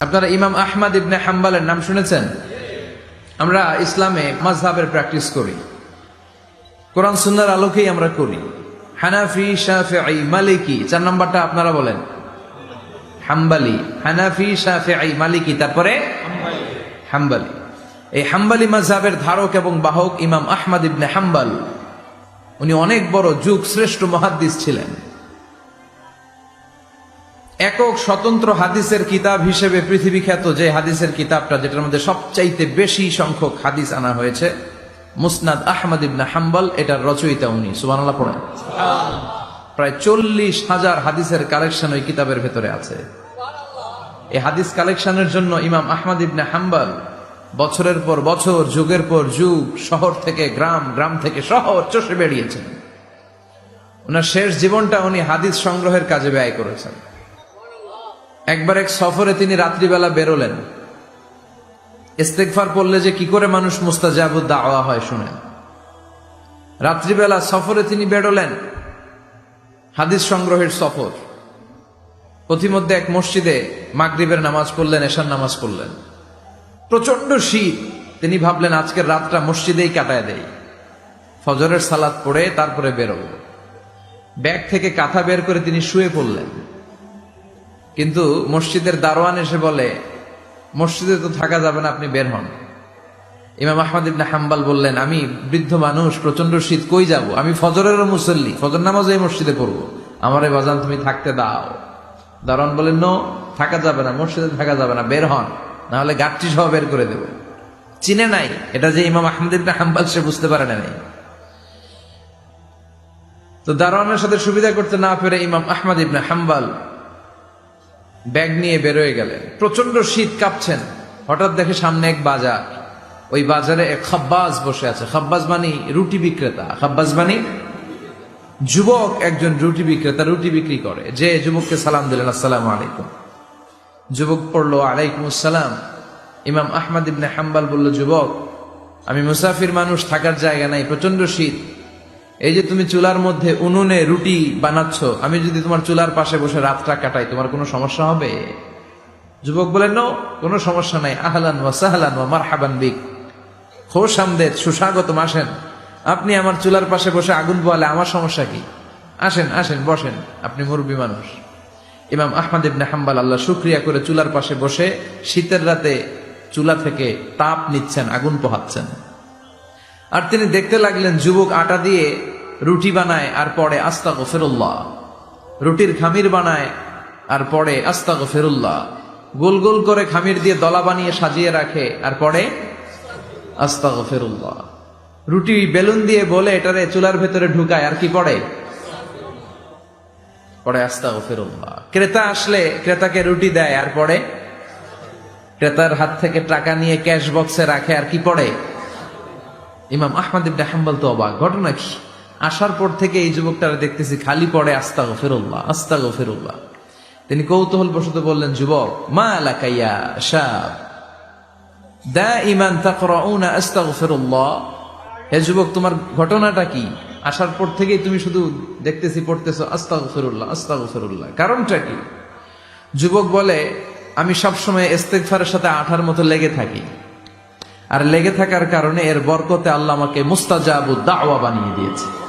আপনারা ইমাম আহমদ ইবনে হাম্বালের নাম শুনেছেন? আমরা ইসলামে মাজহাবের প্র্যাকটিস করি। কোরআন সুন্নার আলোকেই আমরা করি। হানাফি শাফি মালিকি, চার নম্বরটা আপনারা বলেন। হাম্বালি, হানাফি শাফি মালিকি, তারপরে হাম্বালি। এই হাম্বালি মাজহাবের ধারক এবং বাহক ইমাম আহমদ ইবনে হাম্বাল। উনি অনেক বড় যুগ শ্রেষ্ঠ মহাদ্দিস ছিলেন। একক স্বতন্ত্র হাদিসের কিতাব হিসেবে পৃথিবী খ্যাত যে হাদিসের কিতাবটা যেটার মধ্যে সবচাইতে বেশি সংখ্যক হাদিস আনা হয়েছে মুসনাদ আহমদ ইবনে হাম্বল এটার রচয়িতা উনি। সুবহানাল্লাহ পড়েন। প্রায় চল্লিশ হাজার হাদিসের কালেকশন ওই কিতাবের ভেতরে আছে। এই হাদিস কালেকশনের জন্য ইমাম আহমদ ইবনে হাম্বল বছরের পর বছর যুগের পর যুগ শহর থেকে গ্রাম গ্রাম থেকে শহর চষে বেরিয়েছেন ওনার শেষ জীবনটা উনি হাদিস সংগ্রহের কাজে ব্যয় করেছেন। একবার এক সফরে তিনি রাত্রিবেলা বেরোলেন। ইস্তেকফার পড়লে যে কি করে মানুষ মুস্তাজাবুদ দাওয়া হয় শুনেন। রাত্রিবেলা সফরে তিনি বেরোলেন, হাদিস সংগ্রহের সফর। পথিমধ্যে এক মসজিদে মাগরিবের নামাজ পড়লেন, এশার নামাজ পড়লেন। প্রচণ্ড শীত, তিনি ভাবলেন, আজকের রাতটা মসজিদেই কাটায় দেয় ফজরের সালাদ পড়ে তারপরে বেরোব। ব্যাগ থেকে কাঁথা বের করে তিনি শুয়ে পড়লেন। কিন্তু মসজিদের দারোয়ান এসে বলে, মসজিদে তো থাকা যাবে না, আপনি বের হন। ইমাম আহমদ ইবনে হাম্বাল বললেন, আমি বৃদ্ধ মানুষ প্রচণ্ড শীত, কই যাব? আমি ফজরেরও মুসল্লি, ফজর নামাজ এই মসজিদে পড়ব। আমার এই বাজান, তুমি থাকতে দাও। দারোয়ান বলেন নো, থাকা যাবে না, মসজিদে থাকা যাবে না, বের হন না হলে গাঠটি সহ বের করে দেব। চিনে নাই, এটা যে ইমাম আহমদ ইবনে হাম্বাল, সে বুঝতে পারে না নাই। তো দারোয়ানের সাথে সুবিধা করতে না পেরে ইমাম আহমদ ইবনে হাম্বাল ব্যাগ নিয়ে বেরোয় গেলেন। প্রচণ্ড শীত কাঁপছেন। হঠাৎ দেখে সামনে এক বাজার। ওই বাজারে এক খাব্বাজ বসে আছে। খাব্বাজ মানি রুটি বিক্রেতা। খাব্বাজ মানি যুবক একজন রুটি বিক্রেতা, রুটি বিক্রি করে। যে যুবককে সালাম দিলেন, আসসালাম আলাইকুম। যুবক পড়ল, আলাইকুম আসসালাম। ইমাম আহমদ ইবনে হাম্বাল বলল, যুবক, আমি মুসাফির মানুষ, থাকার জায়গা নাই প্রচণ্ড শীত। এই যে তুমি চুলার মধ্যে উনুনে রুটি বানাচ্ছ, আমি যদি তোমার চুলার পাশে বসে রাতটা কাটাই, তোমার কোনো সমস্যা হবে? যুবক বলেন নো কোনো সমস্যা নাই। আহলান ওয়া সাহলান ওয়া মারহাবান বিক। খোশ আমদের সুস্বাগতম আসেন। আপনি আমার চুলার পাশে বসে আগুন পোয়ালে আমার সমস্যা কি? আসেন আসেন, বসেন। আপনি মুরব্বী মানুষ। ইমাম আহমদ ইবনে হাম্বাল, আল্লাহ শুক্রিয়া করে চুলার পাশে বসে শীতের রাতে চুলা থেকে তাপ নিচ্ছেন, আগুন পোহাচ্ছেন। আর তিনি দেখতে লাগলেন, যুবক আটা দিয়ে রুটি বানায় আর পরে আস্তা ফেরুল্লাহ রুটির খামির বানায় আর পরে আস্তা ফেরুল্লাহ গোল গোল করে খামির দিয়ে দলা বানিয়ে সাজিয়ে রাখে আর পরে আস্তা ফেরুল্লাহ রুটি বেলুন দিয়ে বলে এটারে চুলার ভেতরে ঢুকায় আর কি পড়ে? পরে আস্তা ফেরুল্লাহ ক্রেতা আসলে ক্রেতাকে রুটি দেয় আর পরে ক্রেতার হাত থেকে টাকা নিয়ে ক্যাশ বক্সে রাখে আর কি পড়ে? ইমাম আহমদ ইবনে হাম্বল তো অবাক। ঘটনা কি? আসার পর থেকে এই যুবকটারা দেখতেছি খালি পড়ে আস্তা গফিরুল্লাহ আস্তা গফিরুল্লাহ তিনি কৌতূহল বসত বললেন, যুবক, মা লাকাইয়া শাব দা ইমান তাকরাউনা আস্তাগফিরুল্লাহ। হে যুবক, তোমার ঘটনাটা কি? আসার পর থেকেই তুমি শুধু দেখতেছি, পড়তেছো, আস্তাগফিরুল্লাহ আস্তাগফিরুল্লাহ। কারণটা কি? যুবক বলে, আমি সবসময় ইস্তেগফারের সাথে আঠার মতো লেগে থাকি। আর লেগে থাকার কারণে এর বরকতে আল্লাহ আমাকে মুস্তাজাবু দাওয়া বানিয়ে দিয়েছে।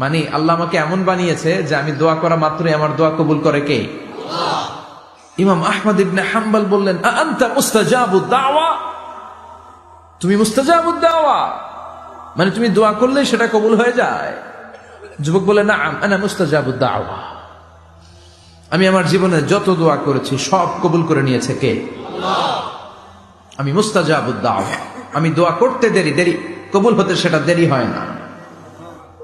মানে আল্লাহ আমাকে এমন বানিয়েছে যে আমি দোয়া করা মাত্রই আমার দোয়া কবুল করে কে? ইমাম আহমদ ইবনে হাম্বল বললেন আন্তা মুস্তাজাবু দাওয়া? তুমি মুস্তাজাবু দাওয়া? মানে তুমি দোয়া করলে সেটা কবুল হয়ে যায়? যুবক বলে না আনা মুস্তাজাবু দাওয়া। আমি আমার জীবনে যত দোয়া করেছি, সব কবুল করে নিয়েছে কে? আমি মুস্তাজাবুদ্দাও আমি দোয়া করতে দেরি দেরি, কবুল হতে সেটা দেরি হয় না।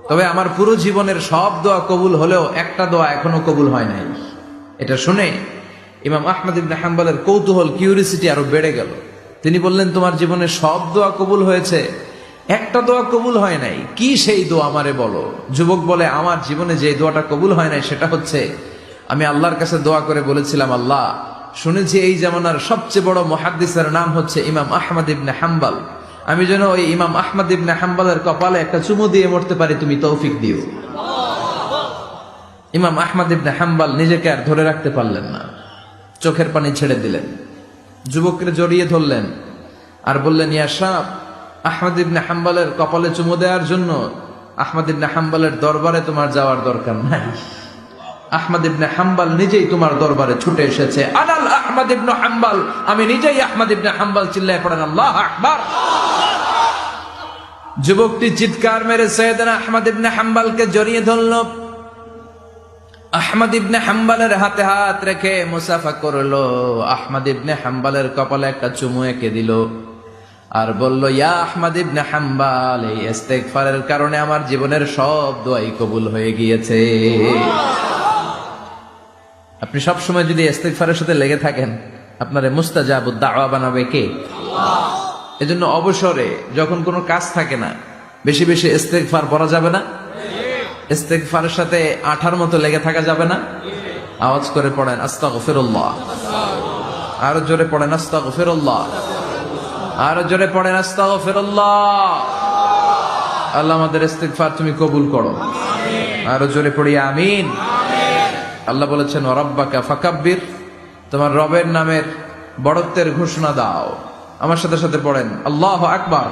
তবে আমার পুরো জীবনের সব দোয়া কবুল হলেও একটা দোয়া এখনও কবুল হয় নাই। এটা শুনে ইমাম আহমদ ইবনে হাম্বলের কৌতূহল কিউরিসিটি আরও বেড়ে গেল। তিনি বললেন, তোমার জীবনে সব দোয়া কবুল হয়েছে, একটা দোয়া কবুল হয় নাই। কি সেই দোয়া আমারে বলো? যুবক বলে, আমার জীবনে যে দোয়াটা কবুল হয় নাই সেটা হচ্ছে, আমি আল্লাহর কাছে দোয়া করে বলেছিলাম, আল্লাহ, শুনেছি এই জামানার সবচেয়ে বড় মহাদ্দিসের নাম হচ্ছে ইমাম আহমদ ইবনে হাম্বাল। আমি যেন ওই ইমাম আহমদ ইবনে হাম্বালের কপালে একটা চুমু দিয়ে মরতে পারি, তুমি তৌফিক দিও। ইমাম আহমদ ইবনে হাম্বাল নিজেকে আর ধরে রাখতে পারলেন না। চোখের পানি ছেড়ে দিলেন। যুবককে জড়িয়ে ধরলেন আর বললেন, ইয়া সাহ আহমদ ইবনে হাম্বালের কপালে চুমু দেওয়ার জন্য আহমদ ইবনে হাম্বালের দরবারে তোমার যাওয়ার দরকার নাই। আহমদ ইবনে হাম্বাল নিজেই তোমার দরবারে ছুটে এসেছে। আনাল আহমদ ইবনে হাম্বাল, আমি নিজেই আহমদ ইবনে হাম্বাল চিল্লায় পড়েন, আল্লাহ আকবার। যুবকটি চিৎকার মেরে সৈয়দনা আহমদ ইবনে হাম্বালকে জড়িয়ে ধরল। আহমদ ইবনে হাম্বালের হাতে হাত রেখে মুসাফা করল। আহমদ ইবনে হাম্বালের কপালে একটা চুমু এঁকে দিল আর বলল, ইয়া আহমদ ইবনে হাম্বাল, এই ইস্তেগফারের কারণে আমার জীবনের সব দোয়াই কবুল হয়ে গিয়েছে। আপনি সব সময় যদি ইস্তেগফারের সাথে লেগে থাকেন, আপনারে মুস্তাজাবুদ দাওয়া বানাবে কে? এজন্য অবসরে যখন কোনো কাজ থাকে না, বেশি বেশি ইস্তেগফার পড়া যাবে না। ইস্তেগফারের সাথে আঠার মতো লেগে থাকা যাবে না। আওয়াজ করে পড়েন, আস্তাগফিরুল্লাহ। আরও জোরে পড়েন, আস্তাগফিরুল্লাহ। আরও জোরে পড়েন, আস্তাগফিরুল্লাহ। আল্লাহ আমাদের ইস্তেগফার তুমি কবুল করো। আরও জোরে পড়ি, আমিন। আল্লাহ বলেছেন রব্বাকা ফাকাব্বির। তোমার রবের নামের বড়ত্বের ঘোষণা দাও। আমার সাথে সাথে পড়েন। আল্লাহ আকবার।